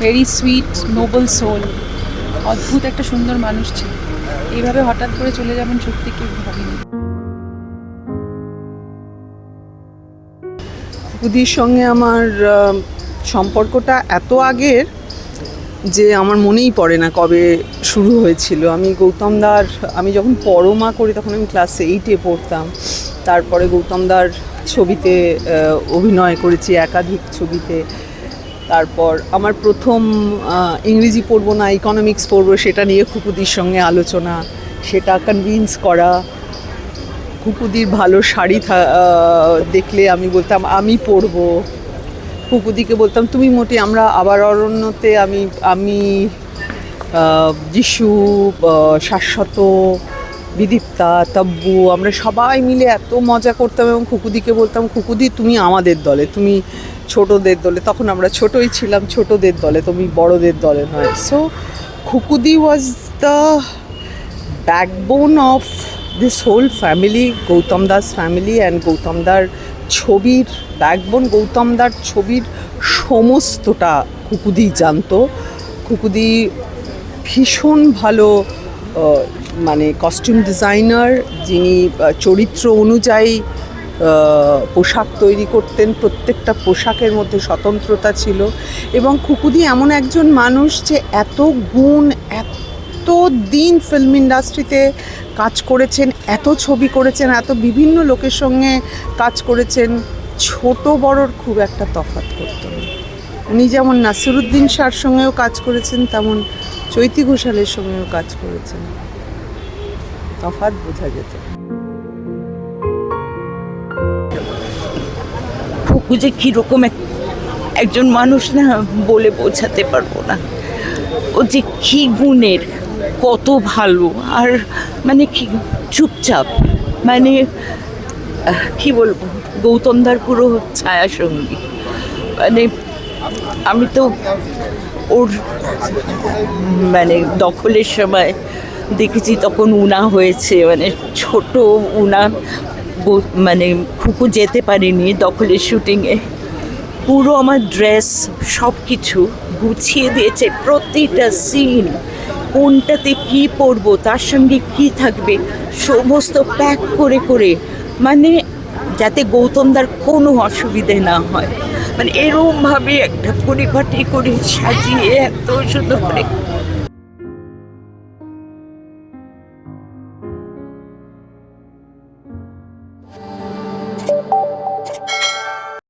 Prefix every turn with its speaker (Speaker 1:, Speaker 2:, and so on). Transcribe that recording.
Speaker 1: Very sweet Nobel soul অদ্ভুত একটা সুন্দর মানুষ ছিল। এইভাবে হঠাৎ করে চলে যাবেন সত্যি কেউ ভাবিনি।
Speaker 2: খুকুদির সঙ্গে আমার সম্পর্কটা এত আগের যে আমার মনেই পড়ে না কবে শুরু হয়েছিল। আমি গৌতম দার, আমি যখন পরমা করি তখন আমি ক্লাস এইটে পড়তাম। তারপরে গৌতমদার ছবিতে অভিনয় করেছি একাধিক ছবিতে। তারপর আমার প্রথম ইংরেজি পড়ব না ইকোনমিক্স পড়ব, সেটা নিয়ে খুকুদির সঙ্গে আলোচনা, সেটা কনভিন্স করা কুকুদির ভালো শাড়ি থা- দেখলে আমি বলতাম, আমি পরবো কুকুদিকে বলতাম, তুমি মোটে আমরা আবার অরণ্যতে, আমি আমি যিশু শাশ্বত বিদীপ্তা, তব্বু, আমরা সবাই মিলে এত মজা করতাম এবং খুকুদিকে বলতাম, খুকুদি, তুমি আমাদের দলে, তুমি ছোটদের দলে। তখন আমরা ছোটই ছিলাম, ছোটদের দলে, তুমি বড়দের দলে নয়। So খুকুদি was the backbone of this whole family Gautam Das family and Gautam দার ছবির ব্যাকবোন গৌতম দার ছবির সমস্তটা কুকুদি জানতো। খুকুদি ভীষণ ভালো মানে কস্টিউম ডিজাইনার যিনি চরিত্র অনুযায়ী পোশাক তৈরি করতেন, প্রত্যেকটা পোশাকের মধ্যে স্বতন্ত্রতা ছিল এবং খুকুদি এমন একজন মানুষ যে এত গুণ, এত দিন ফিল্ম ইন্ডাস্ট্রিতে কাজ করেছেন, এত ছবি করেছেন, এত বিভিন্ন লোকের সঙ্গে কাজ করেছেন, ছোট বড়র খুব একটা তফাৎ করতেন উনি যেমন নাসিরুদ্দিন শাহর সঙ্গেও কাজ করেছেন, তেমন চৈতি ঘোষালের সঙ্গেও কাজ করেছেন। তফাৎ বোঝা যেত।
Speaker 3: খুকু যে কীরকম এক- একজন মানুষ না বলে বোঝাতে পারব না। ও যে কী গুণের, কত ভালো, আর মানে কি চুপচাপ মানে কি বলব গৌতমদার পুরো ছায়া সঙ্গী মানে আমি তো ওর মানে দখলের সময় দেখেছি তখন উনা হয়েছে মানে ছোট উনা মানে খুকু যেতে পারিনি দখলের শুটিংয়ে পুরো আমার ড্রেস সব কিছু গুছিয়ে দিয়েছে, প্রতিটা সিন কোনটাতে কি পরবো, তার সঙ্গে কি থাকবে, সমস্ত প্যাক করে করে মানে যাতে গৌতমদার কোনো অসুবিধে না হয়। মানে এরকমভাবে একটা পরিপাটি করে সাজিয়ে এত সুন্দর করে